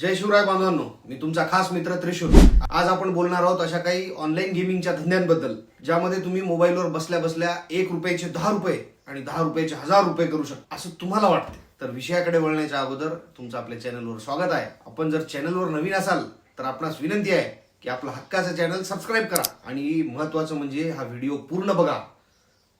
जय शिवराय बांधवांनो मी तुमचा खास मित्र त्रिशूर आज आपण बोलणार आहोत अशा काही ऑनलाईन गेमिंगच्या धंद्यांबद्दल ज्यामध्ये तुम्ही मोबाईलवर बसल्या बसल्या एक रुपयाचे दहा रुपये आणि दहा रुपयाचे हजार रुपये करू शकता असं तुम्हाला वाटते तर विषयाकडे वळण्याच्या अगोदर तुमचं आपल्या चॅनलवर स्वागत आहे. आपण जर चॅनलवर नवीन असाल तर आपणास विनंती आहे की आपला हक्काचं चॅनल सबस्क्राईब करा. आणि महत्वाचं म्हणजे हा व्हिडिओ पूर्ण बघा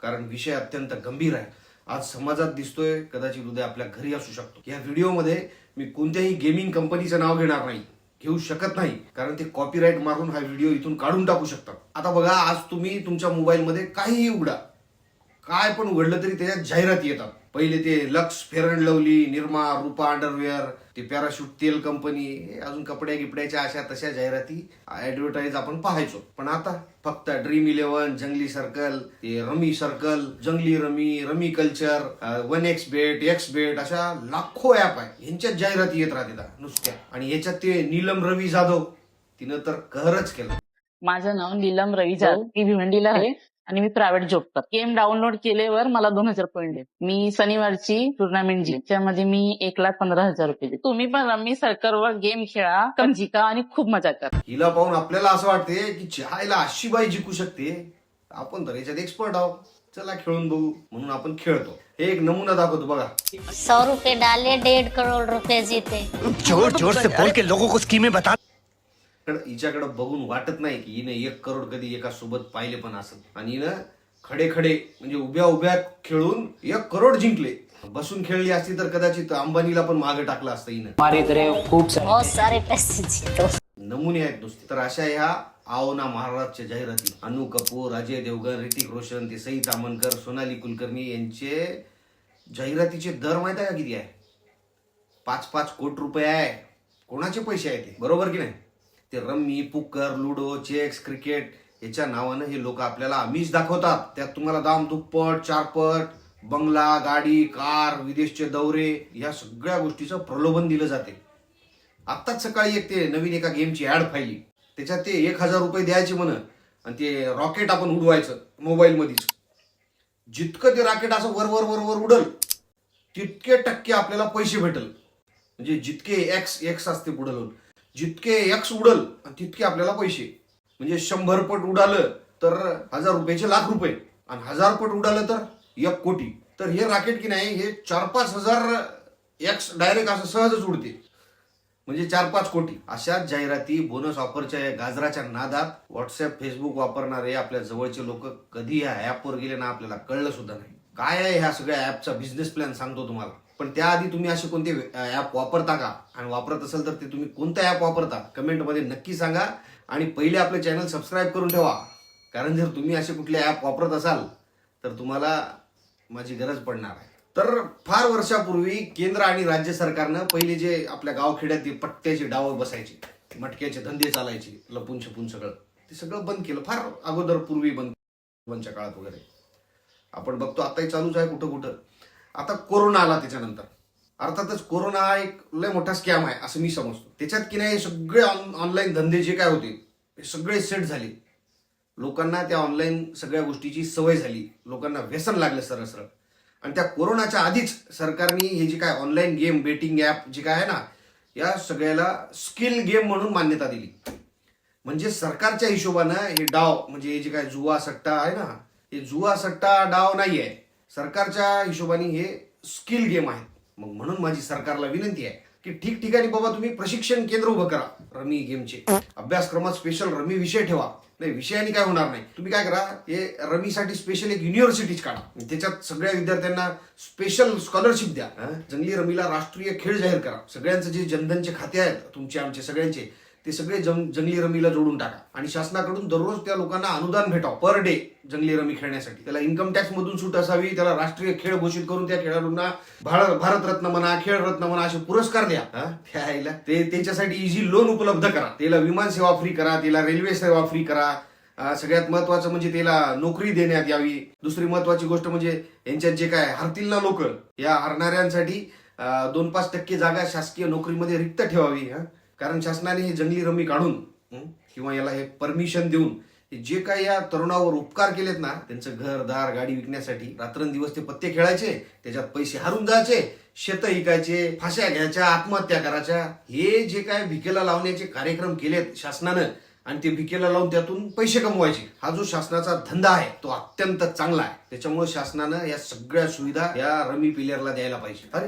कारण विषय अत्यंत गंभीर आहे. आज समाजात दिसतोय कदाचित उद्या आपल्या घरी असू शकतो. या व्हिडिओमध्ये मी कोणत्याही गेमिंग कंपनीचं नाव घेणार नाही घेऊ शकत नाही कारण ते कॉपीराईट मारून हा व्हिडिओ इथून काढून टाकू शकतात. आता बघा आज तुम्ही तुमच्या मोबाईलमध्ये काहीही उघडा. काय पण उघडलं तरी त्याच्यात जाहिराती येतात. पहिले ते Lux Fair and Lovely Nirma Rupa underwear ते पॅराशूट तेल कंपनी हे अजून कपड्या गिपड्याच्या अशा तशा जाहिराती ऍडव्हर्टाईज आपण पाहायचो. पण आता फक्त ड्रीम इलेव्हन जंगली सर्कल ते rummy circle Junglee rummy rummy culture one X bet X bet अशा लाखो ऍप आहे ह्यांच्यात जाहिराती येत राहतात नुसत्या. आणि याच्यात ते नीलम रवी जाधव तिनं तर कहरच केलं. माझं नाव नीलम रवी जाधव मी भिवंडीला आहे. आणि मी प्रायव्हेट जॉब करते. गेम डाउनलोड केल्यावर मला दोन हजार पॉईंट आहेत मी शनिवारची टुर्नामेंट त्यामध्ये मी एक लाख पंधरा हजार रुपये दिले तुम्ही पण रम्मी सर्कलवर गेम खेळा कम जिका आणि खूप मजा करा. हिला पाहून आपल्याला असं वाटते की चहायला अशी बाई जिंकू शकते. आपण तर याच्यात एक्सपर्ट आहोत. चला खेळून बघू. म्हणून आपण खेळतो. हे एक नमुना दाखवतो बघा. सौ रुपए डाले डेढ़ करोड़ रुपए जीते. जोर जोर से बोल के लोगों को स्कीमें बता हिच्याकडे बघून वाटत नाही की हिने एक करोड कधी एका सोबत पाहिले पण असेल. आणि हिनं खडे खडे म्हणजे उभ्या उभ्या खेळून एक करोड जिंकले. बसून खेळली असती तर कदाचित अंबानीला पण मागे टाकलं असतं हिनं. हमारी तरह खूब सारे बहुत सारे पैसे जीतो. नमुने आहेत नुसते. तर अशा ह्या आवना महाराजच्या जाहिराती. अनु कपूर अजय देवगण ऋतिक रोशन ते सई तामनकर सोनाली कुलकर्णी यांचे जाहिरातीचे दर माहीत आहे का किती आहे? पाच पाच कोटी रुपये आहे. कोणाचे पैसे आहे ते? बरोबर की नाही? ते रम्मी पुकर लुडो चेक्स क्रिकेट याच्या नावानं हे लोक आपल्याला आमिष दाखवतात. त्यात तुम्हाला दाम दुप्पट चारपट बंगला गाडी कार विदेशचे दौरे या सगळ्या गोष्टीचं प्रलोभन दिलं जाते. आत्ताच सकाळी एक ते नवीन एका गेमची ऍड पाहिली. त्याच्यात ते एक हजार रुपये द्यायचे म्हण आणि ते रॉकेट आपण उडवायचं मोबाईल मध्येच जितकं ते रॉकेट असं वर वर वर वर उडल तितके टक्के आपल्याला पैसे भेटल. म्हणजे जितके एक्स एक्स असते पुढं जितके एक्स उडल तितके आपल्याला पैसे. म्हणजे शंभर पट उडालं तर हजार रुपयाचे लाख रुपये. आणि हजार पट उडालं तर एक कोटी. तर हे राकेट की नाही हे चार पाच हजार एक्स डायरेक्ट असं सहजच उडते. म्हणजे चार पाच कोटी. अशा जाहिराती बोनस ऑफरच्या या गाजराच्या नादात व्हॉट्सअप फेसबुक वापरणारे आपल्या जवळचे लोक कधी या ॲपवर गेले ना आपल्याला कळलं सुद्धा नाही. काय आहे ह्या सगळ्या ॲपचा बिझनेस प्लॅन सांगतो तुम्हाला. पण त्याआधी तुम्ही असे कोणते ऍप वापरता का? आणि वापरत असेल तर ते तुम्ही कोणतं ऍप वापरता? कमेंटमध्ये नक्की सांगा. आणि पहिले आपलं चॅनल सबस्क्राईब करून ठेवा. कारण जर तुम्ही असे कुठले ऍप वापरत असाल तर तुम्हाला माझी गरज पडणार आहे. तर फार वर्षापूर्वी केंद्र आणि राज्य सरकारनं पहिले जे आपल्या गावखेड्यात पट्ट्याचे डाव बसायचे मटक्याचे धंदे चालायचे लपून छपून सगळं ते सगळं बंद केलं. फार अगोदर पूर्वी बंद बंदच्या काळात वगैरे. आपण बघतो आताही चालूच आहे कुठं कुठं आता कोरोना आला त्याच्यानंतर. अर्थातच कोरोना हा एक लय मोठा स्कॅम आहे असं मी समजतो. त्याच्यात की नाही सगळे ऑनलाईन धंदे जे काय होते हे सगळे सेट झाले. लोकांना त्या ऑनलाईन सगळ्या गोष्टीची सवय झाली. लोकांना व्यसन लागलं सरळ सरळ. आणि त्या कोरोनाच्या आधीच सरकारने हे जे काय ऑनलाईन गेम बेटिंग ॲप जे काय आहे ना या सगळ्याला स्किल गेम म्हणून मान्यता दिली. म्हणजे सरकारच्या हिशोबानं हे डाव म्हणजे हे जे काय जुवा सट्टा आहे ना हे जुवा सट्टा डाव नाही आहे सरकारच्या हिशोबाने हे स्किल गेम आहेत. मग म्हणून माझी सरकारला विनंती आहे की ठिकठिकाणी बाबा तुम्ही प्रशिक्षण केंद्र उभं करा रमी गेमचे अभ्यासक्रमात स्पेशल रमी विषय ठेवा. नाही विषयाने काय होणार नाही. तुम्ही काय करा हे रमीसाठी स्पेशल एक युनिव्हर्सिटीज काढा. त्याच्यात सगळ्या विद्यार्थ्यांना स्पेशल स्कॉलरशिप द्या. जंगली रमीला राष्ट्रीय खेळ जाहीर करा. सगळ्यांचं जे जनधनचे खाते आहेत तुमचे आमचे सगळ्यांचे ते सगळे जंग जंगली रमीला जोडून टाका. आणि शासनाकडून दररोज त्या लोकांना अनुदान भेटावं पर डे जंगली रमी खेळण्यासाठी. त्याला इन्कम टॅक्स मधून सूट असावी त्याला राष्ट्रीय खेळ घोषित करून त्या खेळाडूंना भारतरत्न म्हणा खेळरत्न म्हणा असे पुरस्कार द्या. हा? त्या ते त्याच्यासाठी इझी लोन उपलब्ध करा. त्याला विमान सेवा फ्री करा त्याला रेल्वे सेवा फ्री करा. सगळ्यात महत्वाचं म्हणजे त्याला नोकरी देण्यात यावी. दुसरी महत्वाची गोष्ट म्हणजे यांच्यात जे काय हरतील ना लोक या हरणाऱ्यांसाठी दोन पाच टक्के जागा शासकीय नोकरीमध्ये रिक्त ठेवावी. कारण शासनाने हे जंगली रमी काढून किंवा याला हे परमिशन देऊन जे काही या तरुणावर उपकार केलेत ना त्यांचं घर दार गाडी विकण्यासाठी रात्रंदिवस ते पत्ते खेळायचे त्याच्यात पैसे हारून जायचे शेत विकायचे फाश्या घ्यायच्या आत्महत्या करायच्या हे जे काय भिकेला लावण्याचे कार्यक्रम केलेत शासनानं आणि ते भिकेला लावून त्यातून पैसे कमवायचे हा जो शासनाचा धंदा आहे तो अत्यंत चांगला आहे. त्याच्यामुळे शासनानं या सगळ्या सुविधा या रमी प्लेयरला द्यायला पाहिजे. अरे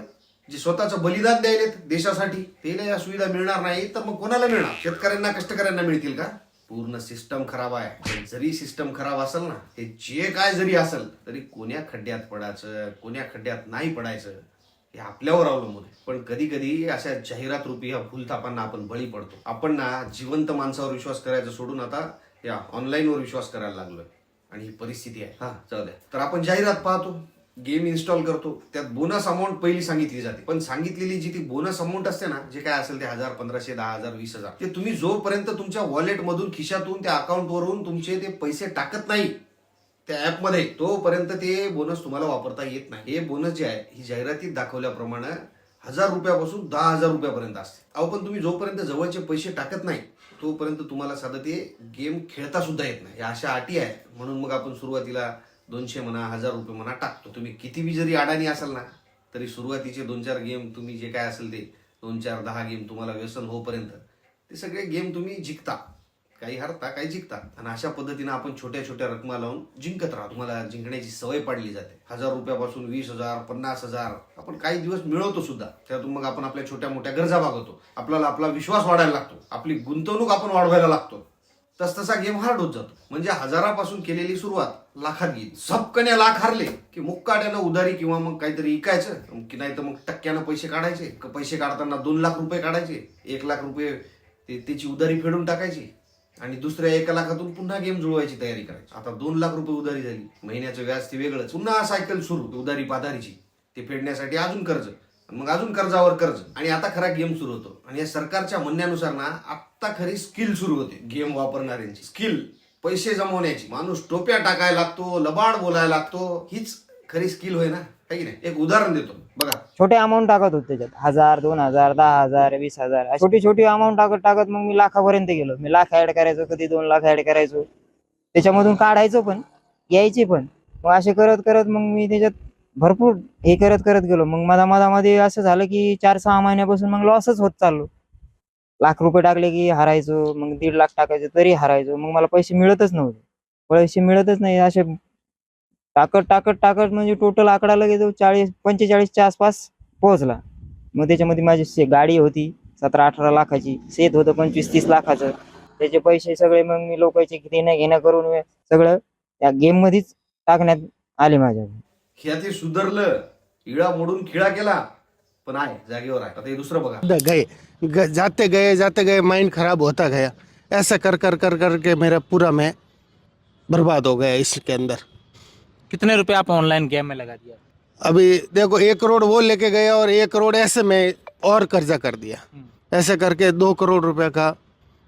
जे स्वतःचं बलिदान द्यायलेत देशासाठी त्याला या सुविधा मिळणार नाही तर मग कोणाला मिळणार? शेतकऱ्यांना कष्टकऱ्यांना मिळतील का? पूर्ण सिस्टम खराब आहे. जरी सिस्टम खराब असेल ना हे जे काय जरी असेल तरी कोण्या खड्ड्यात पडायचं कोण्या खड्ड्यात नाही पडायचं हे आपल्यावर अवलंबून आहे. पण कधी कधी अशा जाहिरात रूपी ह्या भूलथापांना आपण बळी पडतो. आपण ना जिवंत माणसावर विश्वास करायचं सोडून आता या ऑनलाईनवर विश्वास करायला लागलोय. आणि ही परिस्थिती आहे. हा जाऊ तर आपण जाहिरात पाहतो. गेम इन्स्टॉल करतो त्यात बोनस अमाऊंट पहिली सांगितली जाते. पण सांगितलेली जी ती बोनस अमाऊंट असते ना जे काय असेल ते हजार पंधराशे दहा हजार वीस हजार ते तुम्ही जोपर्यंत तुमच्या वॉलेट मधून खिशातून त्या अकाउंट वरून तुमचे ते पैसे टाकत नाही त्या ऍपमध्ये तोपर्यंत ते बोनस तुम्हाला वापरता येत नाही. हे बोनस जे आहे ही जाहिरातीत दाखवल्याप्रमाणे हजार रुपयापासून दहा हजार रुपयापर्यंत असते. अहो पण तुम्ही जोपर्यंत जवळचे पैसे टाकत नाही तोपर्यंत तुम्हाला साधं ते गेम खेळता सुद्धा येत नाही. या अशा अटी आहे म्हणून मग आपण सुरुवातीला दोनशे म्हणा हजार रुपये म्हणा टाकतो. तुम्ही किती बी जरी अडाणी असाल ना तरी सुरुवातीचे दोन चार गेम तुम्ही जे काय असेल ते दोन चार दहा गेम तुम्हाला व्यसन होईपर्यंत ते सगळे गेम तुम्ही जिंकता. काही हरता काही जिंकता. आणि अशा पद्धतीनं आपण छोट्या छोट्या रकमा लावून जिंकत राहतो तुम्हाला जिंकण्याची सवय पाडली जाते. हजार रुपयापासून वीस हजार पन्नास हजार आपण काही दिवस मिळवतो सुद्धा. त्यातून मग आपण आपल्या छोट्या मोठ्या गरजा भागवतो. आपल्याला आपला विश्वास वाढायला लागतो. आपली गुंतवणूक आपण वाढवायला लागतो. तस तसा गेम हार्ड होत जातो. म्हणजे हजारापासून केलेली सुरुवात लाखात गेली सबकने लाख हारले की मुक्काट्यानं उधारी किंवा मग काहीतरी इकायचं. की नाही तर मग टक्क्यानं पैसे काढायचे. क- पैसे काढताना दोन लाख रुपये काढायचे. एक लाख रुपये ते त्याची उधारी फेडून टाकायची. आणि दुसऱ्या एका लाखातून पुन्हा गेम जुळवायची तयारी करायची. आता दोन लाख रुपये उधारी झाली. महिन्याचं व्याज ते वेगळंच. पुन्हा सायकल सुरू. उधारी पाधारीची. ते फेडण्यासाठी अजून कर्ज. मग अजून कर्जावर कर्ज. आणि आता खरा गेम सुरू होतो. आणि या सरकारच्या म्हणण्यानुसार ना आता खरी स्किल सुरू होते गेम वापरणाऱ्यांची. स्किल. पैसे जमवण्याची. माणूस टोप्या टाकायला लागतो लबाड बोलायला लागतो. हीच खरी स्किल होय ना? है की नाही? एक उदाहरण देतो. बघा. छोटे अमाऊंट टाकत होते त्याच्यात. हजार दोन हजार दहा हजार वीस हजार. छोटी छोटी अमाऊंट टाकत टाकत मग मी लाखापर्यंत गेलो. मी लाख ऍड करायचो कधी दोन लाख ऍड करायचो. त्याच्यामधून काढायचो पण यायचे पण. मग असे करत करत मग मी त्याच्यात भरपूर हे करत करत गेलो. मग मधा मधामध्ये असं झालं की चार सहा महिन्यापासून मग लॉसच होत चाललो. लाख रुपये टाकले की हरायचो मग दीड लाख टाकायचो तरी हरायचो. मग मला पैसे मिळतच नव्हते. पैसे मिळतच नाही. असे टाकत टाकत टाकत म्हणजे टोटल आकडा लगेच चाळीस पंचेचाळीसच्या आसपास पोहोचला. मग त्याच्यामध्ये माझी गाडी होती सतरा अठरा लाखाची. शेत होतं पंचवीस तीस लाखाचं. त्याचे पैसे सगळे मग मी लोकांचे देण्या घेणं करून सगळं त्या गेम मध्येच टाकण्यात आले माझ्या ह्या ते सुधारलं इळा मोडून खिळा केला. पण आहे जागेवर आहे. आता हे दुसरं बघा. गए ग- जाते गए जाते गए माइंड खराब होता गया. ऐसा कर कर कर कर के मेरा पूरा मैं बर्बाद हो गया इसके अंदर। कितने रुपए आप ऑनलाइन गेम में लगा दिया? अभी देखो एक करोड़ वो लेके गया और एक करोड़ ऐसे में और कर्जा कर दिया। ऐसे करके दो करोड़ रुपए का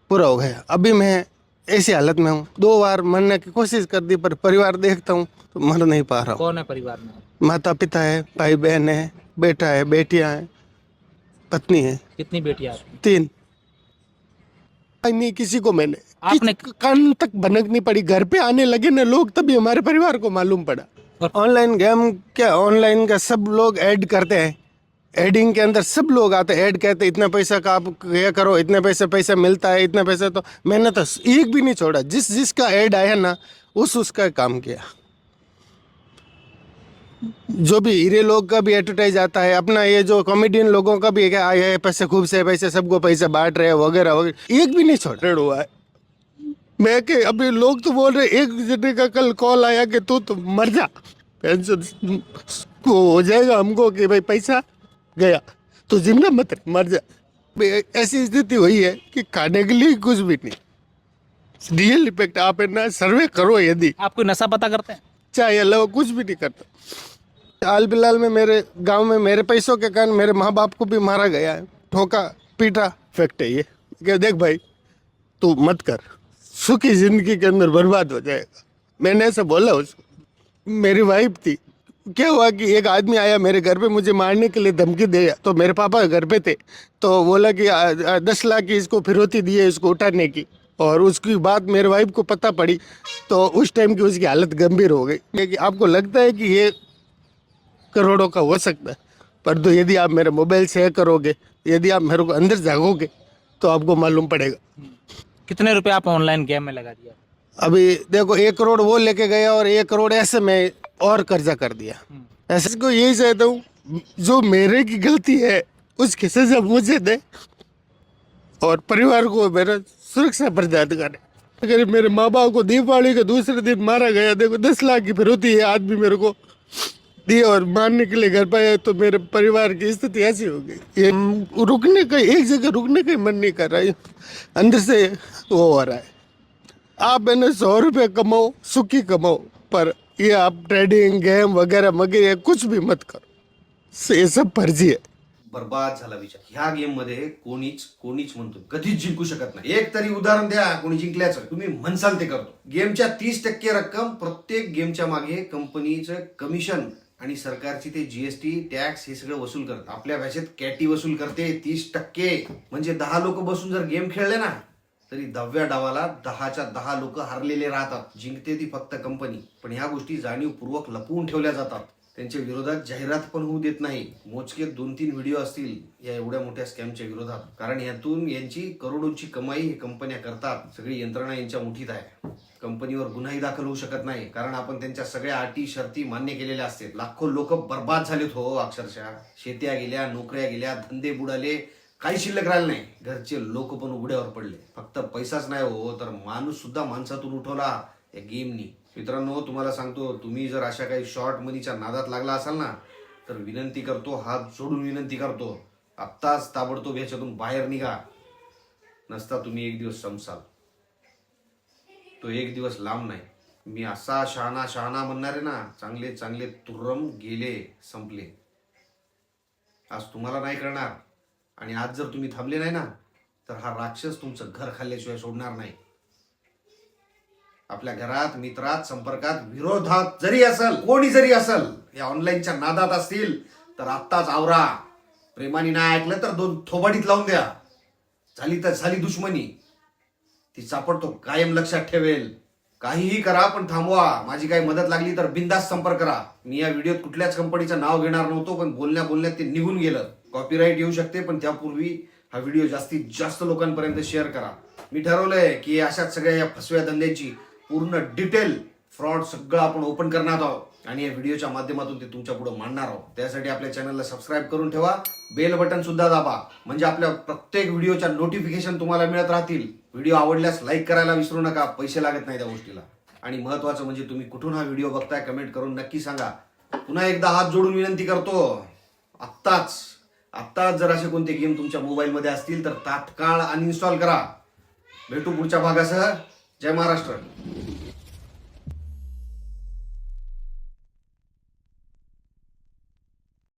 पूरा हो गया। अभी मैं ऐसी हालत में हूँ। दो बार मरने की कोशिश कर दी पर परिवार देखता हूँ तो मर नहीं पा रहा हूँ। कौन है परिवार में? माता पिता है भाई बहन है बेटा है बेटियाँ हैं पत्नी है। कितनी बेटियाँ तीन। नहीं किसी को मैंने आपने- कान तक भनकनी पड़ी घर पे आने लगे ना लोग तभी हमारे परिवार को मालूम पड़ा। ऑनलाइन गेम क्या ऑनलाइन का सब लोग ऐड करते हैं। एडिंग के अंदर सब लोग आते ऐड कहते इतना पैसा का आप ये करो, इतने पैसे, पैसा मिलता है, इतने पैसे तो मैंने तो एक भी नहीं छोड़ा। जिस, जिसका ऐड आया ना, उस, उसका काम किया। जो भी हीरे लोग का भी एडवर्टाइज आता है, अपना ये जो कॉमेडियन लोगों का भी आए हैं पैसे, खूब से, पैसे, सबको पैसे बांट रहे हैं, वगैरह वगैरह। एक भी नहीं छोड़। हुआ है। मैं कि अभी लोग तो बोल रहे एक जने का कल कॉल आया कि तू तो मर जा। पेंशन को हो जाएगा हमको कि भाई पैसा गया। तो ज़िंदा मत रह, मर जा। ऐसी स्थिति हुई है कि खाने के लिए कुछ भी नहीं। रियल इफ़ेक्ट आप है ना सर्वे करो यदि। आप कोई नशा पता करते हैं? चाहे अलावा कुछ भी नहीं करता। हाल फ़िलहाल में मेरे गाँव में मेरे पैसों के कारण मेरे माँ बाप को भी मारा गया है। ठोका पीटा फैक्ट है ये। कि देख भाई तू मत कर। सुखी ज़िंदगी के अंदर बर्बाद हो जाएगा। मैंने ऐसा बोला उसको। मेरी वाइफ थी। क्या हुआ कि एक आदमी आया मेरे घर पे मुझे मारने के लिए धमकी दिया तो मेरे पापा घर पे थे। तो बोला कि दस लाख की इसको फिरौती दी है इसको उठाने की। और उसकी बात मेरे वाइफ को पता पड़ी तो उस टाइम की उसकी हालत गंभीर हो गई। कि आपको लगता है कि ये करोड़ों का हो सकता है? पर तो यदि आप मेरे मोबाइल से करोगे यदि आप मेरे को अंदर जागोगे तो आपको मालूम पड़ेगा। कितने रुपए आप ऑनलाइन गेम में लगा दिया? अभी देखो एक करोड़ वो लेके गया और एक करोड़ ऐसे मैं और कर्जा कर दिया। ऐसे को यही चाहता हूँ जो मेरे की गलती है उसकी सजा मुझे दे और परिवार को मेरा सुरक्षा प्रदान करे। अगर मेरे माँ बाप को दीपावली के दूसरे दिन मारा गया देखो दस लाख की फिरौती है आज भी मेरे को दिए और मारने के लिए घर पाया तो मेरे परिवार की स्थिति ऐसी हो गई। ये रुकने का एक जगह रुकने का मन नहीं कर रहा है। अंदर से वो हो रहा है। आप मैंने सौ रुपये कमाओ सुखी कमाओ पर ये आप ट्रेडिंग गेम वगैरह वगैरह कुछ भी मत करो। ये सब फर्जी है। बर्बाद झाला विचार। ह्या गेममध्ये कोणीच कोणीच म्हणतो कधीच जिंकू शकत नाही. एक तरी उदाहरण द्या कोणी जिंकल्याचं. तुम्ही म्हणसाल ते करतो. गेमच्या तीस टक्के रक्कम प्रत्येक गेमच्या मागे कंपनीचं कमिशन आणि सरकारची ते जीएसटी टॅक्स हे सगळं वसूल करतात आपल्या भाषेत कॅटी वसूल करते तीस टक्के. म्हणजे दहा लोक बसून जर गेम खेळले ना तरी दहाव्या डावाला दहाच्या दहा लोक हरलेले राहतात. जिंकते ती फक्त कंपनी. पण ह्या गोष्टी जाणीवपूर्वक लपवून ठेवल्या जातात. त्यांच्या विरोधात जाहिरात पण होऊ देत नाही. मोजके दोन तीन व्हिडिओ असतील या एवढ्या मोठ्या स्कॅमच्या विरोधात. कारण यातून यांची करोडोंची कमाई हे कंपन्या करतात. सगळी यंत्रणा यांच्या मुठीत आहे. कंपनीवर गुन्हाही दाखल होऊ शकत नाही. कारण आपण त्यांच्या सगळ्या अटी शर्ती मान्य केलेल्या असतात लाखो लोक बर्बाद झालेत हो अक्षरशः. शेत्या गेल्या नोकऱ्या गेल्या धंदे बुडाले. काही शिल्लक राहिले नाही. घरचे लोक पण उघड्यावर पडले. फक्त पैसाच नाही हो तर माणूस सुद्धा माणसातून उठवला. या गेमनी. मित्रांनो तुम्हाला सांगतो तुम्ही जर अशा काही शॉर्ट मनीच्या नादात लागला असाल ना तर विनंती करतो हात सोडून विनंती करतो. आत्ताच ताबडतोब ह्याच्यातून बाहेर निघा. नसता तुम्ही एक दिवस संपसाल तो एक दिवस लांब नाही. मी असा शहाणा शहाणा म्हणणार आहे ना चांगले चांगले तुर्रम गेले संपले. आज तुम्हाला नाही करणार. आणि आज जर तुम्ही थांबले नाही ना तर हा राक्षस तुमचं घर खाल्ल्याशिवाय सोडणार नाही. आपल्या घरात मित्रात संपर्कात विरोधात जरी असल कोणी जरी असल या ऑनलाईनच्या नादात असतील तर आत्ताच आवरा. प्रेमाने नाही ऐकलं तर दोन थोबाडीत लावून द्या. झाली तर झाली दुश्मनी. ती सापडतो कायम लक्षात ठेवेल. काहीही करा पण थांबवा. माझी काही मदत लागली तर बिंदास संपर्क करा. मी या व्हिडिओत कुठल्याच कंपनीचं नाव घेणार नव्हतो पण बोलण्या बोलण्यात ते निघून गेलं. कॉपीराईट येऊ शकते पण त्यापूर्वी हा व्हिडिओ जास्तीत जास्त लोकांपर्यंत शेअर करा. मी ठरवलंय की अशाच सगळ्या या फसव्या धंद्याची पूर्ण डिटेल फ्रॉड सगळं आपण ओपन करणार आहोत आणि या व्हिडिओच्या माध्यमातून ते तुमच्यापुढे मांडणार आहोत. त्यासाठी आपल्या चॅनलला सबस्क्राईब करून ठेवा बेल बटन सुद्धा दाबा. म्हणजे आपल्या प्रत्येक व्हिडिओच्या नोटिफिकेशन तुम्हाला मिळत राहतील. व्हिडिओ आवडल्यास लाईक करायला विसरू नका पैसे लागत नाही त्या गोष्टीला. आणि महत्वाचं म्हणजे तुम्ही कुठून हा व्हिडिओ बघताय कमेंट करून नक्की सांगा. पुन्हा एकदा हात जोडून विनंती करतो आत्ताच. आत्ताच जर असे कोणते गेम तुमच्या मोबाईलमध्ये असतील तर तात्काळ अनइन्स्टॉल करा. भेटू पुढच्या भागासह. जय महाराष्ट्र.